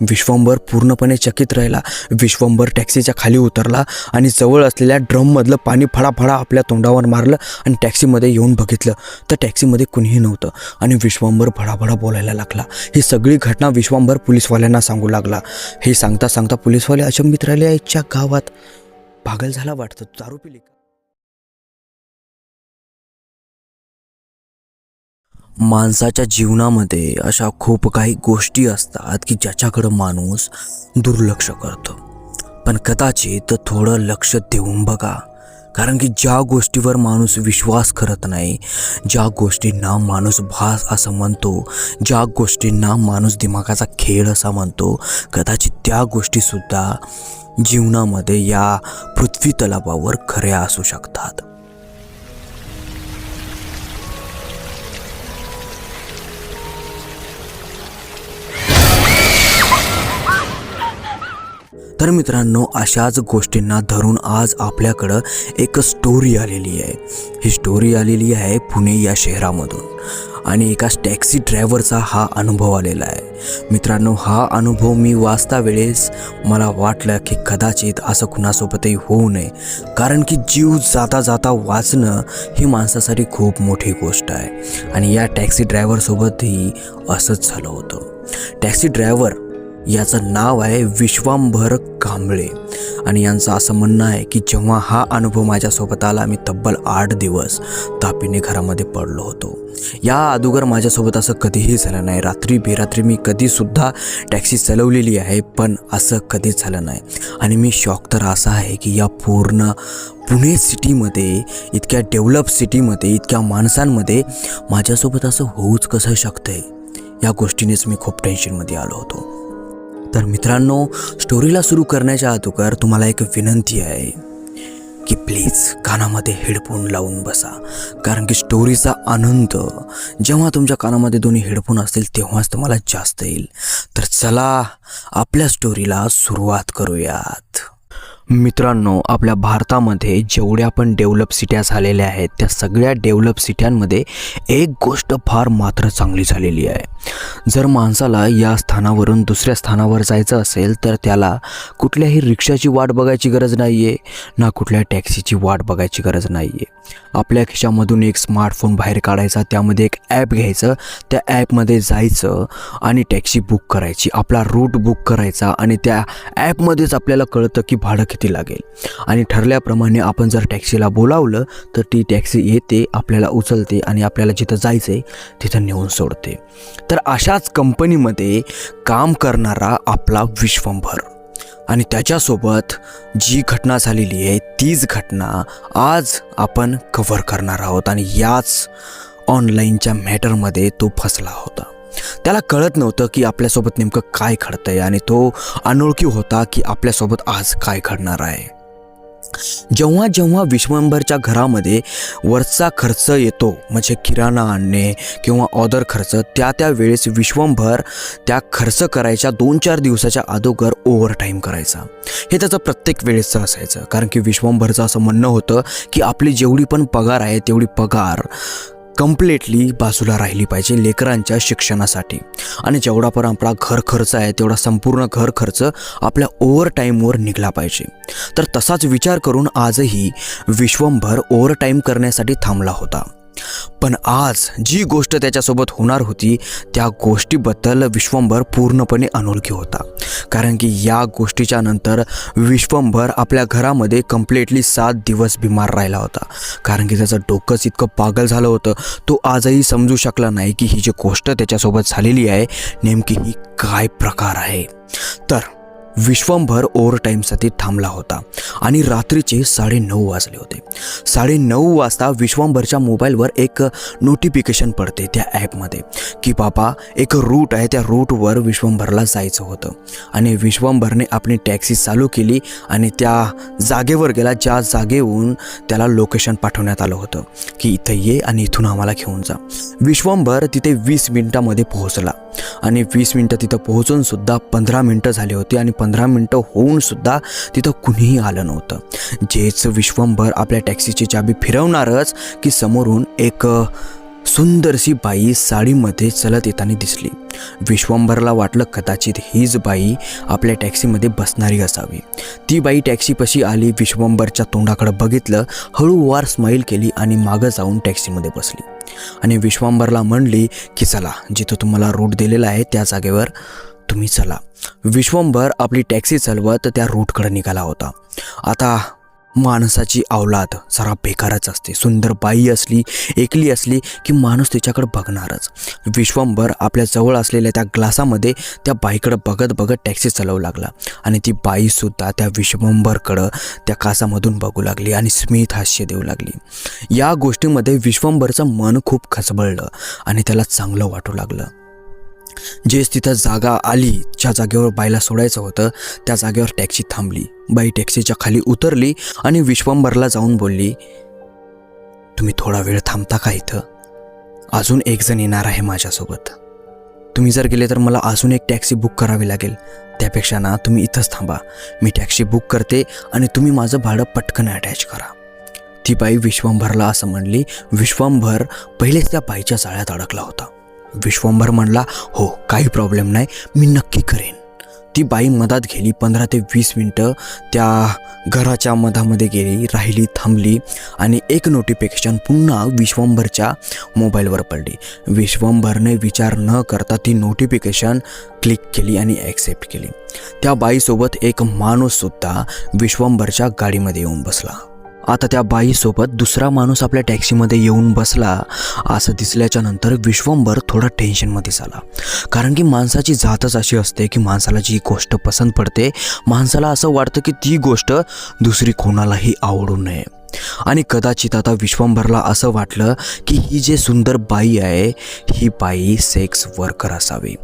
विश्वंभर पूर्णपणे चकित राहिला. विश्वंभर टॅक्सीच्या खाली उतरला आणि जवळ असलेल्या ड्रममधलं पाणी फडाफडा आपल्या तोंडावर मारलं आणि टॅक्सीमध्ये येऊन बघितलं. तर टॅक्सीमध्ये कुणीही नव्हतं आणि विश्वंभर भडाभडा बोलायला लागला. ही सगळी घटना विश्वंभर पुलिसवाल्यांना सांगू लागला. हे सांगता सांगता पुलिसवाले अचंबित राहिले आईच्या गावात. पागल झाला वाटतं. दारू पिली माणसाच्या जीवनामध्ये अशा खूप काही गोष्टी असतात की ज्याच्याकडं माणूस दुर्लक्ष करतो. पण कदाचित थोडं लक्ष देऊन बघा. कारण की ज्या गोष्टीवर माणूस विश्वास करत नाही ज्या गोष्टींना माणूस भास असं म्हणतो ज्या गोष्टींना माणूस दिमागाचा खेळ असा म्हणतो कदाचित त्या गोष्टीसुद्धा जीवनामध्ये या पृथ्वी तलावावर खऱ्या असू शकतात. तर मित्रांनो अशाच गोष्टींना धरून आज आपल्याकडं एक स्टोरी आलेली आहे. ही स्टोरी आलेली आहे पुणे या शहरामधून. आणि एका टॅक्सी ड्रायव्हरचा हा अनुभव आलेला आहे. मित्रांनो हा अनुभव मी वाचता वेळेस मला वाटलं की कदाचित असं कुणासोबतही होऊ नये. कारण की जीव जाता जाता वाचणं ही माणसासाठी खूप मोठी गोष्ट आहे. आणि या टॅक्सी ड्रायव्हरसोबतही असंच झालं होतं. टॅक्सी ड्रायव्हर याचं नाव आहे विश्वांभर कांबळे. आणि यांचं असं म्हणणं आहे की जेव्हा हा अनुभव माझ्यासोबत आला मी तब्बल आठ दिवस तापीने घरामध्ये पडलो होतो. या अगोदर माझ्यासोबत असं कधीही झालं नाही. रात्री बेरात्री मी कधीसुद्धा टॅक्सी चालवलेली आहे पण असं कधीच झालं नाही. आणि मी शॉक तर असा आहे की या पूर्ण पुणे सिटीमध्ये इतक्या डेव्हलप सिटीमध्ये इतक्या माणसांमध्ये माझ्यासोबत असं होऊच कसं शकतंय? या गोष्टीनेच मी खूप टेन्शनमध्ये आलो होतो. तर मित्रांनो स्टोरीला सुरू करण्याच्या अगोदर तुम्हाला एक विनंती आहे की प्लीज कानामध्ये हेडफोन लावून बसा. कारण की स्टोरीचा आनंद जेव्हा तुमच्या कानामध्ये दोन्ही हेडफोन असतील तेव्हाच तुम्हाला जास्त येईल. तर चला आपल्या स्टोरीला सुरुवात करूयात. मित्रांनो आपल्या भारतामध्ये जेवढ्या पण डेव्हलप सिट्या झालेल्या आहेत त्या सगळ्या डेव्हलप सिट्यांमध्ये एक गोष्ट फार मात्र चांगली झालेली आहे. जर माणसाला या स्थानावरून दुसऱ्या स्थानावर जायचं असेल तर त्याला कुठल्याही रिक्षाची वाट बघायची गरज नाही आहे ना कुठल्या टॅक्सीची वाट बघायची गरज नाही आहे आपल्या खिशामधून एक स्मार्टफोन बाहेर काढायचा त्यामध्ये एक ॲप घ्यायचं त्या ॲपमध्ये जायचं आणि टॅक्सी बुक करायची आपला रूट बुक करायचा आणि त्या ॲपमध्येच आपल्याला कळतं की भाडं किती लागेल. आणि ठरल्याप्रमाणे आपण जर टॅक्सीला बोलावलं तर ती टॅक्सी येते आपल्याला उचलते आणि आपल्याला जिथं जायचं आहे तिथं नेऊन सोडते. तर अशाच कंपनीमध्ये काम करणारा आपला विश्वंभर. आणि त्याच्यासोबत जी घटना झालेली आहे तीच घटना आज आपण कव्हर करणार आहोत. आणि याच ऑनलाईनच्या मॅटरमध्ये तो फसला होता. त्याला कळत नव्हतं की आपल्यासोबत नेमकं काय घडतंय आणि तो अनोळखी होता की आपल्यासोबत आज काय घडणार आहे. जेव्हा जेव्हा विश्वंभरच्या घरामध्ये वरचा खर्च येतो म्हणजे किराणा आणणे किंवा ऑदर खर्च त्या त्या वेळेस विश्वंभर त्या खर्च करायच्या दोन चार दिवसाच्या अगोदर ओव्हरटाईम करायचा. हे त्याचं प्रत्येक वेळेसचं असायचं कारण की विश्वंभरचं असं म्हणणं होतं की आपली जेवढी पण पगार आहे तेवढी पगार कम्प्लिटली बाजूला राहिली पाहिजे लेकरांच्या शिक्षणासाठी. आणि जेवढा पण आपला घर खर्च आहे तेवढा संपूर्ण घर खर्च आपल्या ओव्हर टाईमवर निघला पाहिजे. तर तसाच विचार करून आजही विश्वंभर ओव्हर टाईम करण्यासाठी थांबला होता. पण आज जी गोष्ट त्याच्यासोबत होणार होती त्या गोष्टीबद्दल विश्वंभर पूर्णपणे अनोळखी होता. कारण की या गोष्टीच्या नंतर विश्वंभर आपल्या घरामध्ये कम्प्लिटली सात दिवस बिमार राहिला होता. कारण की त्याचं डोकंच इतकं पागल झालं होतं तो आजही समजू शकला नाही की ही जी गोष्ट त्याच्यासोबत झालेली आहे नेमकी ही काय प्रकार आहे. तर विश्वंभर ओव्हर टाईमसाठी थांबला होता आणि रात्रीचे साडेनऊ वाजले होते. साडेनऊ वाजता विश्वंभरच्या मोबाईलवर एक नोटिफिकेशन पडते त्या ॲपमध्ये की बाबा एक रूट आहे त्या रूटवर विश्वंभरला जायचं होतं. आणि विश्वंभरने आपली टॅक्सी चालू केली आणि त्या जागेवर गेला ज्या जागेहून त्याला लोकेशन पाठवण्यात आलं होतं की इथं ये आणि इथून आम्हाला घेऊन जा. विश्वंभर तिथे वीस मिनिटामध्ये पोहोचला. आणि वीस मिनटं तिथं पोहोचून सुद्धा पंधरा मिनटं झाली होती आणि पंधरा मिनटं होऊन सुद्धा तिथं कुणीही आलं नव्हतं. जेच विश्वंभर आपल्या टॅक्सीची चाबी फिरवणारच की समोरून एक सुंदरशी बाई साडीमध्ये चलत येताना दिसली. विश्वंभरला वाटलं कदाचित हीच बाई आपल्या टॅक्सीमध्ये बसणारी असावी. ती बाई टॅक्सीपाशी आली विश्वंभरच्या तोंडाकडे बघितलं हळूवार स्माईल केली आणि मागं जाऊन टॅक्सीमध्ये बसली. आणि विश्वंभरला म्हणली की चला जिथं तुम्हाला रूट दिलेला आहे त्या जागेवर तुम्ही चला. विश्वंभर आपली टॅक्सी चालवत त्या रूटकडे निघाला होता. आता माणसाची अवलाद जरा बेकारच असते. सुंदर बाई असली एकली असली की माणूस तिच्याकडे बघणारच. विश्वंभर आपल्या जवळ असलेल्या त्या ग्लासामध्ये त्या बाईकडं बघत बघत टॅक्सी चालवू लागला. आणि ती बाईसुद्धा त्या विश्वंभरकडं त्या कासामधून बघू लागली आणि स्मित हास्य देऊ लागली. या गोष्टीमध्ये विश्वंभरचं मन खूप खचबळलं आणि त्याला चांगलं वाटू लागलं. जेस तिथं जागा आली ज्या जागेवर बाईला सोडायचं होतं त्या जागेवर टॅक्सी थांबली. बाई टॅक्सीच्या खाली उतरली आणि विश्वंभरला जाऊन बोलली तुम्ही थोडा वेळ थांबता का इथं? अजून एक जण येणार आहे माझ्यासोबत. तुम्ही जर गेले तर मला अजून एक टॅक्सी बुक करावी लागेल. त्यापेक्षा ना तुम्ही इथंच थांबा. मी टॅक्सी बुक करते आणि तुम्ही माझं भाडं पटकन अटॅच करा. ती बाई विश्वंभरला असं म्हणली. विश्वंभर पहिलेच त्या बाईच्या जाळ्यात अडकला होता. विश्वंभर म्हणला हो काही प्रॉब्लेम नाही मी नक्की करेन. ती बाई मधात गेली पंधरा ते वीस मिनटं त्या घराच्या मधामध्ये गेली राहिली थांबली आणि एक नोटिफिकेशन पुन्हा विश्वंभरच्या मोबाईलवर पडली. विश्वंभरने विचार न करता ती नोटिफिकेशन क्लिक केली आणि ॲक्सेप्ट केली. त्या बाईसोबत एक माणूससुद्धा विश्वंभरच्या गाडीमध्ये येऊन बसला. आता त्या बाईसोबत दुसरा माणूस आपल्या टॅक्सीमध्ये येऊन बसला असं दिसल्याच्या नंतर विश्वंभर थोडा टेन्शनमध्ये झाला. कारण की माणसाची जातच अशी असते की माणसाला जी गोष्ट पसंत पडते माणसाला असं वाटतं की ती गोष्ट दुसरी कोणालाही आवडू नये. आणि कदाचित आता विश्वंभरला असं वाटलं की ही जे सुंदर बाई आहे ही बाई सेक्स वर्कर असावी.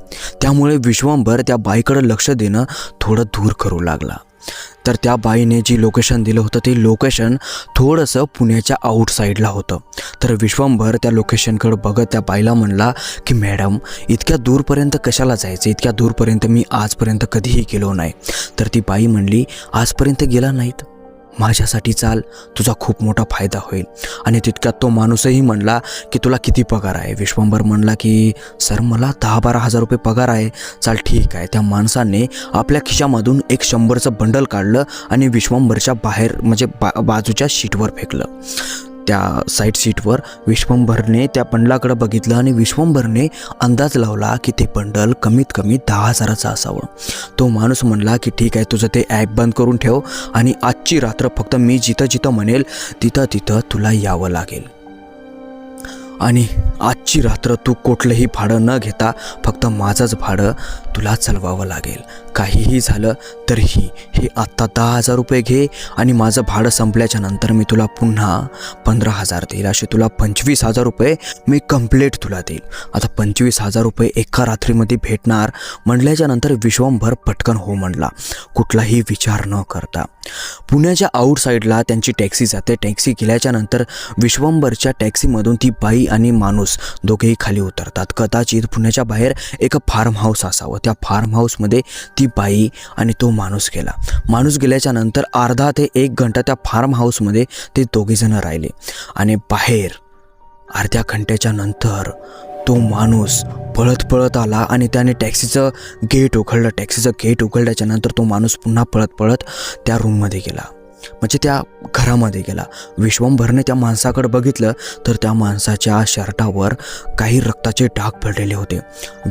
त्यामुळे विश्वंभर त्या बाईकडं लक्ष देणं थोडं दूर करू लागला. तर त्या बाईने जी लोकेशन दिलं होतं ते लोकेशन थोडंसं पुण्याच्या आउटसाईडला होतं. तर विश्वंभर त्या लोकेशनकडं बघत त्या बाईला म्हणला की मॅडम इतक्या दूरपर्यंत कशाला जायचं? इतक्या दूरपर्यंत मी आजपर्यंत कधीही गेलो नाही. तर ती बाई म्हणली आजपर्यंत गेला नाहीत. माझ्यासाठी चाल तुझा खूप मोठा फायदा होईल. आणि तितक्यात तो माणूसही म्हणला की तुला किती पगार आहे? विश्वंभर म्हणला की सर मला दहा बारा हजार रुपये पगार आहे. चाल ठीक आहे. त्या माणसाने आपल्या खिशामधून एक शंभरचं बंडल काढलं आणि विश्वंभरच्या बाहेर म्हणजे बा बाजूच्या शीटवर फेकलं. त्या साईड सीटवर विश्वंभरने त्या बंडलाकडे बघितलं आणि विश्वंभरने अंदाज लावला की ते बंडल कमीत कमी दहा हजाराचं असावं. तो माणूस म्हणला की ठीक आहे तुझं ते ॲप बंद करून ठेव आणि आजची रात्र फक्त मी जिथं जिथं म्हणेल तिथं तिथं तुला यावं लागेल. आणि आजची रात्र तू कुठलंही भाडं न घेता फक्त माझंच भाडं तुला चालवावं लागेल. काहीही झालं तरीही हे आत्ता दहा हजार रुपये घे आणि माझं भाडं संपल्याच्या नंतर मी तुला पुन्हा पंधरा हजार देईल. असे तुला पंचवीस हजार रुपये मी कंप्लीट तुला देईल. आता पंचवीस हजार रुपये एका रात्रीमध्ये भेटणार म्हणल्याच्या नंतर विश्वंभर पटकन हो म्हणला. कुठलाही विचार न करता. पुण्याच्या आउटसाईडला त्यांची टॅक्सी जाते. टॅक्सी गेल्याच्यानंतर विश्वंभरच्या टॅक्सीमधून ती बाई आणि माणूस दोघेही खाली उतरतात. कदाचित पुण्याच्या बाहेर एक फार्म हाऊस असावं. त्या फार्म हाऊसमध्ये ती बाई आणि तो माणूस गेला. माणूस गेल्याच्यानंतर अर्धा ते एक घंटा त्या फार्म हाऊसमध्ये ते दोघेजणं राहिले. आणि बाहेर अर्ध्या घंट्याच्या नंतर तो माणूस पळत पळत आला आणि त्याने टॅक्सीचं गेट उघडलं. टॅक्सीचं गेट उघडल्याच्या नंतर तो माणूस पुन्हा पळत पळत त्या रूममध्ये गेला. म्हणजे त्या घरामध्ये गेला. विश्वंभरने त्या माणसाकडे बघितलं तर त्या माणसाच्या शर्टावर काही रक्ताचे डाग पडलेले होते.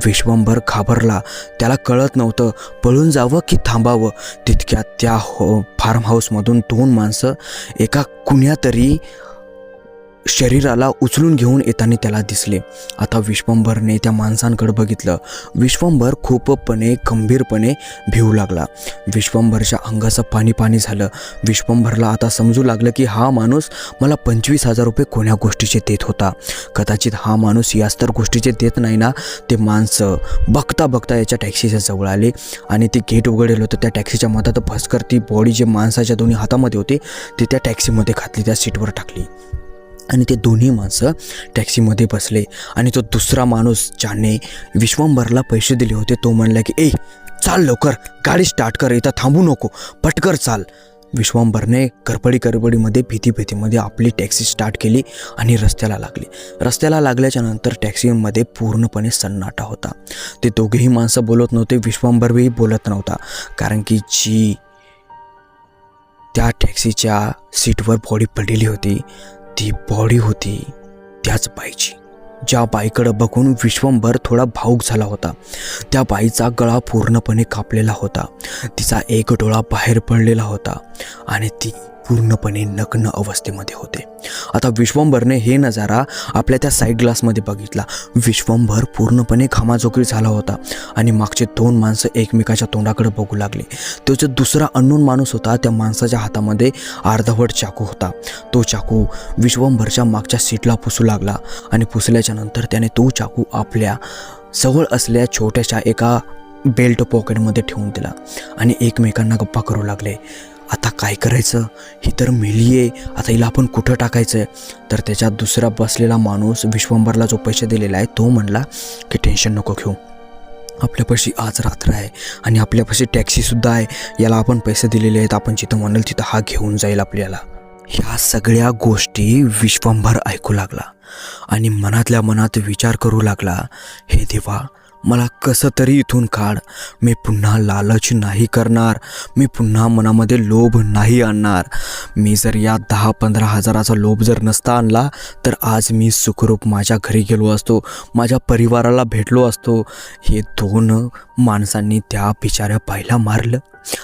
विश्वंभर घाबरला. त्याला कळत नव्हतं. पळून जावं की थांबावं? तितक्यात त्या हो फार्म हाऊसमधून दोन माणसं एका कुण्यातरी शरीराला उचलून घेऊन येताना त्याला दिसले. आता विश्वंभरने त्या माणसांकडे बघितलं. विश्वंभर खूपपणे गंभीरपणे भिवू लागला. विश्वंभरच्या अंगाचं पाणी पाणी झालं. विश्वंभरला आता समजू लागलं की हा माणूस मला पंचवीस हजार रुपये कोण्या गोष्टीचे देत होता. कदाचित हा माणूस याच तर गोष्टीचे देत नाही ना? ते माणसं बघता बघता याच्या टॅक्सीच्या जवळ आले आणि ते गेट उघडेल होतं. त्या टॅक्सीच्या मधात भस्कर ती बॉडी जे माणसाच्या दोन्ही हातामध्ये होती ती त्या टॅक्सीमध्ये घातली त्या सीटवर टाकली. आणि ते दोन्ही माणसं टॅक्सीमध्ये बसले आणि तो दुसरा माणूस ज्याने विश्वंभरला पैसे दिले होते तो म्हणला की ए चाल लवकर गाडी स्टार्ट कर इथं थांबू नको पटकर चाल. विश्वंभरने करपडी करपडीमध्ये भीती भीतीमध्ये आपली टॅक्सी स्टार्ट केली आणि रस्त्याला लागली. रस्त्याला लागल्याच्या नंतर टॅक्सीमध्ये पूर्णपणे सन्नाटा होता. ते दोघेही माणसं बोलत नव्हते विश्वंभरही बोलत नव्हता कारण की जी त्या टॅक्सीच्या सीटवर बॉडी पडलेली होती ती बॉडी होती त्याच बाईची. ज्या बाईकडं बघून विश्वंभर थोडा भाऊक झाला होता. त्या बाईचा गळा पूर्णपणे कापलेला होता. तिचा एक डोळा बाहेर पडलेला होता. आणि ती पूर्णपणे नग्न अवस्थेमध्ये होते. आता विश्वंभरने हे नजारा आपल्या त्या साईड ग्लासमध्ये बघितला. विश्वंभर पूर्णपणे घामाजोगरी झाला होता आणि मागचे दोन माणसं एकमेकाच्या तोंडाकडे बघू लागले. तो जो दुसरा अननोन माणूस होता त्या माणसाच्या हातामध्ये अर्धवट चाकू होता. तो चाकू विश्वंभरच्या मागच्या सीटला पुसू लागला आणि पुसल्याच्या नंतर त्याने तो चाकू आपल्या जवळ असल्या छोट्याशा एका बेल्ट पॉकेटमध्ये ठेवून दिला आणि एकमेकांना गप्पा करू लागले. आता काय करायचं? ही तर मेली आहे. आता हिला आपण कुठं टाकायचं आहे तर त्याच्यात दुसरा बसलेला माणूस विश्वंभरला जो पैसे दिलेला आहे तो म्हणला की टेन्शन नको घेऊ. आपल्यापाशी आज रात्र आहे आणि आपल्यापाशी टॅक्सीसुद्धा आहे. याला आपण पैसे दिलेले आहेत. आपण जिथं म्हणाल तिथं हा घेऊन जाईल आपल्याला. ह्या सगळ्या गोष्टी विश्वंभर ऐकू लागला आणि मनातल्या मनात विचार करू लागला हे देवा मला कसं तरी इथून काढ. मी पुन्हा लालच नाही करणार. मी पुन्हा मनामध्ये लोभ नाही आणणार. मी जर या दहा पंधरा हजाराचा लोभ जर नसता आणला तर आज मी सुखरूप माझ्या घरी गेलो असतो माझ्या परिवाराला भेटलो असतो. हे दोन माणसांनी त्या बिचाऱ्या बाईला मारलं.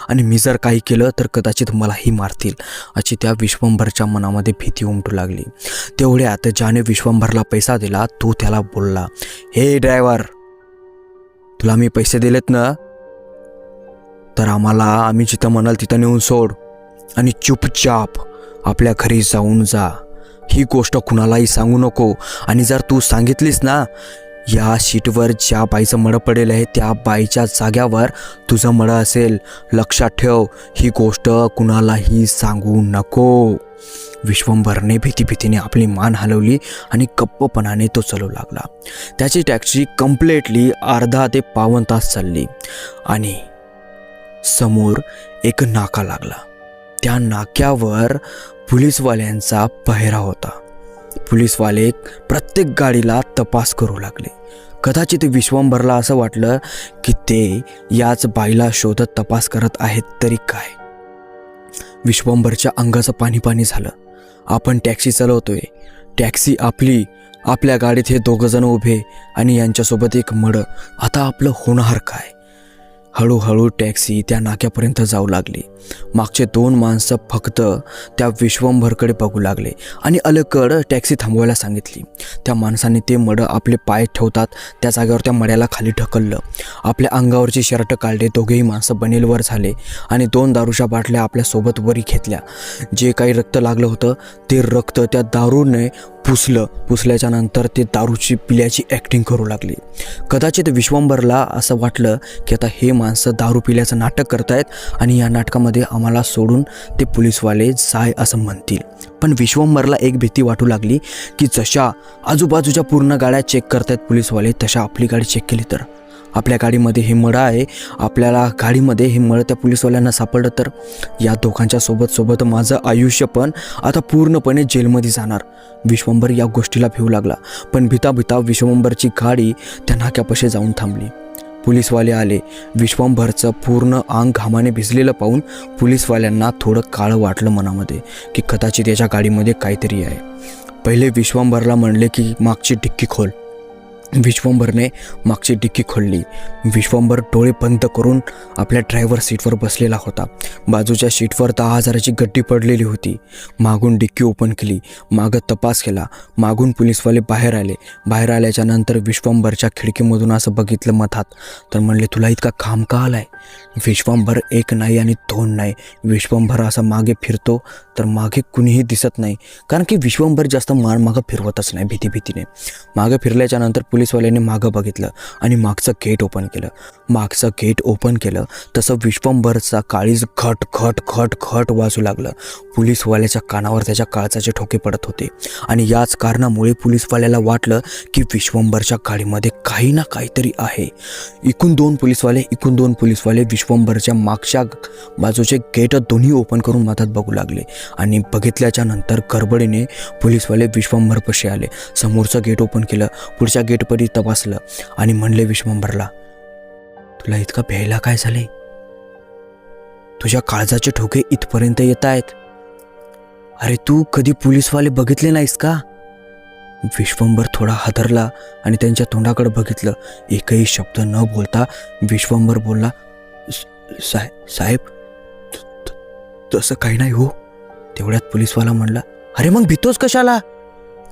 आणि मी जर काही केलं तर कदाचित मलाही मारतील. अशी त्या विश्वंभरच्या मनामध्ये भीती उमटू लागली. तेवढ्यात ज्याने विश्वंभरला पैसा दिला तो त्याला बोलला हे ड्रायव्हर तुला मी पैसे दिलेत ना तर आम्हाला आम्ही जिथं म्हणाल तिथं नेऊन सोड आणि चुपचाप आपल्या घरी जाऊन जा. ही गोष्ट कुणालाही सांगू नको. आणि जर तू सांगितलीस ना या सीटवर ज्या बाईचं मडं पडेल आहे त्या बाईच्या जाग्यावर तुझं मडं असेल. लक्षात ठेव ही गोष्ट कुणालाही सांगू नको. विश्वंभरने भीती भीतीने आपली मान हलवली आणि गप्पपणाने तो चालू लागला. त्याची टॅक्सी कम्प्लेटली अर्धा ते पावन तास चालली आणि समोर एक नाका लागला. त्या नाक्यावर पुलिसवाल्यांचा पहेरा होता. पुलिसवाले प्रत्येक गाडीला तपास करू लागले. कदाचित विश्वंभरला असं वाटलं की ते याच बाईला शोधत तपास करत आहेत तरी काय? विश्वंभरच्या अंगाचं पाणी पाणी झालं. आपण टॅक्सी चालवतोय. टॅक्सी आपली आपल्या गाडीत हे दोघंजण उभे आणि यांच्यासोबत एक मड. आता आपलं होणार काय? हळूहळू टॅक्सी त्या नाक्यापर्यंत जाऊ लागली. मागचे दोन माणसं फक्त त्या विश्वंभरकडे बघू लागले आणि अलकड टॅक्सी थांबवायला सांगितली. त्या माणसाने ते मडं आपले पाय ठेवतात त्या जागेवर त्या मड्याला खाली ढकललं. आपल्या अंगावरची शर्ट काढले दोघेही माणसं बनेलवर झाले आणि दोन दारूच्या बाटल्या आपल्यासोबत वरी घेतल्या. जे काही रक्त लागलं होतं ते रक्त त्या दारूने पुसलं. पुसल्याच्या नंतर ते दारूची पिल्याची ॲक्टिंग करू लागली. कदाचित विश्वंभरला असं वाटलं की आता हे माणसं दारू पिल्याचं नाटक करतायत आणि या नाटकामध्ये आम्हाला सोडून ते पोलीसवाले जाय असं म्हणतील. पण विश्वंभरला एक भीती वाटू लागली की जशा आजूबाजूच्या पूर्ण गाड्या चेक करतायत पोलीसवाले तशा आपली गाडी चेक केली तर. आपल्या गाडीमध्ये हे मळं आहे. आपल्याला गाडीमध्ये हे मळं त्या पोलीसवाल्यांना सापडलं तर या दोघांच्या सोबत सोबत माझं आयुष्य पण आता पूर्णपणे जेलमध्ये जाणार. विश्वंभर या गोष्टीला भिवू लागला. पण भिता भिता विश्वंभरची गाडी त्या नाक्यापाशी जाऊन थांबली. पोलीसवाले आले. विश्वंभरचं पूर्ण अंग घामाने भिजलेलं पाहून पोलीसवाल्यांना थोडं काळं वाटलं मनामध्ये की कदाचित याच्या गाडीमध्ये काहीतरी आहे. पहिले विश्वंभरला म्हणले की मागची डिक्की खोल. विश्वंभरने मागची डिक्की खोलली. विश्वंभर डोळे बंद करून आपल्या ड्रायव्हर सीटवर बसलेला होता. बाजूच्या सीटवर दहा हजाराची गड्डी पडलेली होती. मागून डिक्की ओपन केली. मागं तपास केला. मागून पोलीसवाले बाहेर आले. बाहेर आल्याच्यानंतर विश्वंभरच्या खिडकीमधून असं बघितलं मतात तर म्हणले तुला इतका खाम का आलाय? विश्वंभर एक नाही आणि दोन नाही. विश्वंभर असा मागे फिरतो तर मागे कुणीही दिसत नाही. कारण की विश्वंभर जास्त मार मागं फिरवतच नाही भीती भीतीने मागं फिरल्याच्या नंतर पोलीसवाल्यांनी मागं बघितलं आणि मागचं गेट ओपन केलं. मागचं गेट ओपन केलं तसं विश्वंभरचा काळीज घट घट घट घट वाजू लागलं. पोलीसवाल्याच्या कानावर त्याच्या काळजाचे ठोके पडत होते. आणि याच कारणामुळे पोलीसवाल्याला वाटलं की विश्वंभरच्या गाडीमध्ये काही ना काहीतरी आहे. इकून दोन पोलीसवाले इकून दोन पोलीसवाले विश्वंभरच्या मागच्या बाजूचे गेट दोन्ही ओपन करून मधात बघू लागले. आणि बघितल्याच्या नंतर गडबडीने पोलीसवाले विश्वंभरपशी आले. समोरचं गेट ओपन केलं पुढच्या गेट गेटपरी तपासलं आणि म्हणले विश्वंभरला तुला इतका भ्यायला काय झाले? तुझ्या काळजाचे ठोके इथपर्यंत येत आहेत. अरे तू कधी पोलीसवाले बघितले नाहीस का? विश्वंभर थोडा हादरला आणि त्यांच्या तोंडाकडे बघितलं. एकही शब्द न बोलता विश्वंभर बोलला साहेब साहेब तसं काही नाही हो. तेवढ्यात पोलीसवाला म्हणला अरे मग भीतोस कशाला?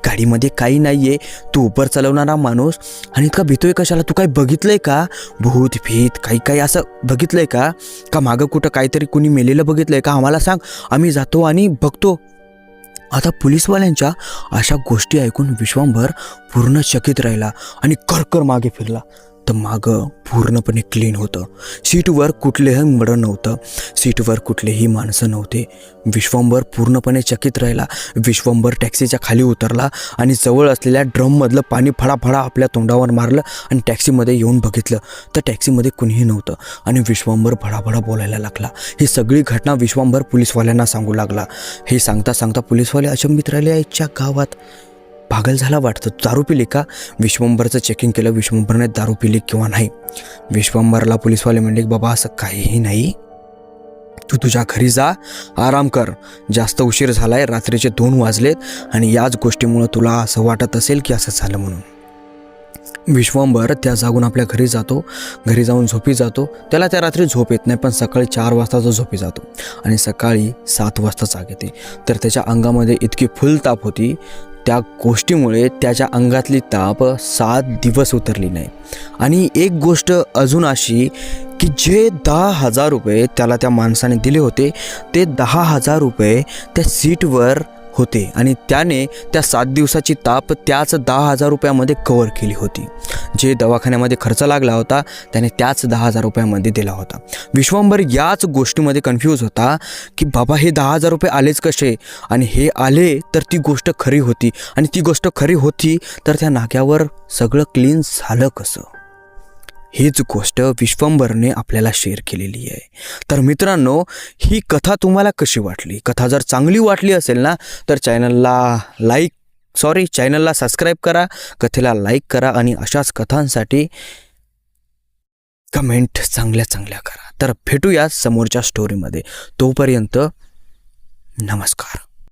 गाडीमध्ये काही नाहीये. तू उपर चालवणारा माणूस आणि इतका भीतोय कशाला? तू काय बघितलंय का? भूत भीत काही काही असं बघितलंय का? का मागं कुठं काहीतरी कुणी मेलेलं बघितलंय का? आम्हाला सांग. आम्ही जातो आणि बघतो. आता पोलीसवाल्यांच्या अशा गोष्टी ऐकून विश्वंभर पूर्ण चकित राहिला आणि करकर मागे फिरला. तर मागं पूर्णपणे क्लीन होतं. सीटवर कुठलेही मडं नव्हतं. सीटवर कुठलेही माणसं नव्हते. विश्वंभर पूर्णपणे चकित राहिला. विश्वंभर टॅक्सीच्या खाली उतरला आणि जवळ असलेल्या ड्रममधलं पाणी फडाफडा आपल्या तोंडावर मारलं आणि टॅक्सीमध्ये येऊन बघितलं. तर टॅक्सीमध्ये कुणीही नव्हतं आणि विश्वंभर भडाभडा बोलायला लागला. ही सगळी घटना विश्वंभर पुलिसवाल्यांना सांगू लागला. हे सांगता सांगता पुलिसवाले अचंबित राहिले आईच्या गावात. पागल झाला वाटतं. दारू पिली का? विश्वंभरचं चेकिंग केलं विश्वंभरने दारू पिली किंवा नाही? विश्वंभरला पोलीसवाले म्हणले की बाबा असं काहीही नाही. तू तुझ्या घरी जा आराम कर. जास्त उशीर झालाय रात्रीचे दोन वाजलेत आणि याच गोष्टीमुळं तुला असं वाटत असेल की असं झालं म्हणून. विश्वंभर त्या जागून आपल्या घरी जातो घरी जाऊन झोपी जातो. त्याला त्या रात्री झोप येत नाही पण सकाळी चार वाजता तो झोपी जातो आणि सकाळी सात वाजता जाग येते. तर त्याच्या अंगामध्ये इतकी फुल ताप होती त्या गोष्टीमुळे त्याच्या अंगातली ताप सात दिवस उतरली नाही. आणि एक गोष्ट अजून अशी की जे दहा हजार रुपये त्याला त्या माणसाने दिले होते ते दहा हजार रुपये त्या सीटवर होते आणि त्याने त्या सात दिवसाची ताप त्याच दहा हजार रुपयामध्ये कवर केली होती. जे दवाखान्यामध्ये खर्च लागला होता त्याने त्याच दहा हजार रुपयामध्ये दिला होता. विश्वंभर याच गोष्टीमध्ये कन्फ्यूज होता की बाबा हे दहा हजार रुपये आलेच कसे? आणि हे आले तर ती गोष्ट खरी होती. आणि ती गोष्ट खरी होती तर त्या नाक्यावर सगळं क्लीन झालं कसं? हीच गोष्ट विश्वंभरने आपल्याला शेअर केलेली आहे. तर मित्रांनो ही कथा तुम्हाला कशी वाटली? कथा जर चांगली वाटली असेल ना तर चॅनलला लाईक सॉरी चॅनलला सबस्क्राईब करा कथेला लाईक करा आणि अशाच कथांसाठी कमेंट चांगल्या चांगल्या करा. तर भेटूया समोरच्या स्टोरीमध्ये तोपर्यंत नमस्कार.